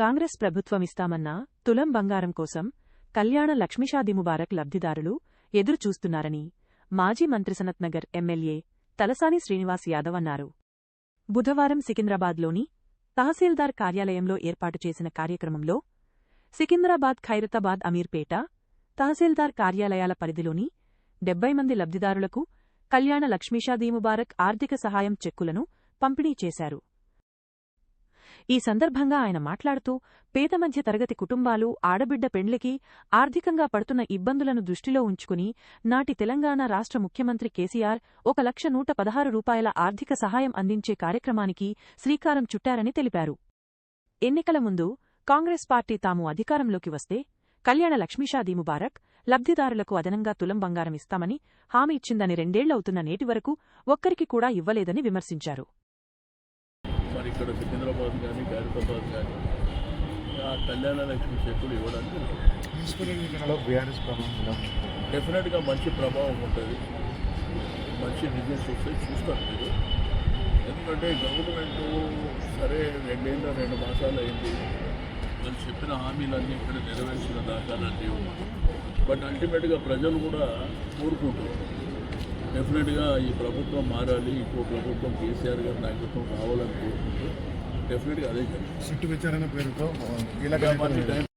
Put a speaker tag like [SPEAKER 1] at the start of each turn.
[SPEAKER 1] కాంగ్రెస్ ప్రభుత్వం ఇస్తామన్న తులం బంగారం కోసం కళ్యాణ లక్ష్మీషాది ముబారక్ లబ్ధిదారులు ఎదురు చూస్తున్నారని మాజీ మంత్రి సనత్నగర్ ఎమ్మెల్యే తలసాని శ్రీనివాస్ యాదవ్ అన్నారు. బుధవారం సికింద్రాబాద్లోని తహసీల్దార్ కార్యాలయంలో ఏర్పాటు చేసిన కార్యక్రమంలో సికింద్రాబాద్ ఖైరతాబాద్ అమీర్పేట తహసీల్దార్ కార్యాలయాల పరిధిలోని డెబ్బై మంది లబ్ధిదారులకు కళ్యాణ లక్ష్మీషాదీ ముబారక్ ఆర్థిక సహాయం చెక్కులను పంపిణీ చేశారు. ఈ సందర్భంగా ఆయన మాట్లాడుతూ పేద మధ్య తరగతి కుటుంబాలు ఆడబిడ్డ పెండ్లికి ఆర్థికంగా పడుతున్న ఇబ్బందులను దృష్టిలో ఉంచుకుని నాటి తెలంగాణ రాష్ట్ర ముఖ్యమంత్రి కేసీఆర్ ఒక లక్ష నూట పదహారు రూపాయల ఆర్థిక సహాయం అందించే కార్యక్రమానికి శ్రీకారం చుట్టారని తెలిపారు. ఎన్నికల ముందు కాంగ్రెస్ పార్టీ తాము అధికారంలోకి వస్తే కళ్యాణ లక్ష్మీషాదీ ముబారక్ లబ్ధిదారులకు అదనంగా తులం బంగారం ఇస్తామని హామీ ఇచ్చిందని రెండేళ్ళవుతున్న నేటి వరకు ఒక్కరికి కూడా ఇవ్వలేదని విమర్శించారు.
[SPEAKER 2] ఇక్కడ సికింద్రాబాద్ కానీ ఖైరతాబాద్ కానీ ఆ కళ్యాణ లక్ష్మి చెక్కులు ఇవ్వడానికి? డెఫినెట్గా మంచి ప్రభావం ఉంటుంది. మంచి రిజల్ట్స్ వస్తాయి చూస్తారు మీరు. ఎందుకంటే గవర్నమెంట్ సరే రెండేళ్ళ రెండు మాసాలు అయింది. వాళ్ళు చెప్పిన హామీలన్నీ ఇక్కడ నెరవేర్చిన ఉన్నాయి బట్ అల్టిమేట్గా ప్రజలు కూడా కోరుకుంటారు డెఫినెట్గా ఈ ప్రభుత్వం మారాలి ఇంకో ప్రభుత్వం కేసీఆర్ గారి నాయకత్వం కావాలని కోరుకుంటూ డెఫినెట్గా అదే
[SPEAKER 3] సిట్టు విచారణ పేరుతో కీలక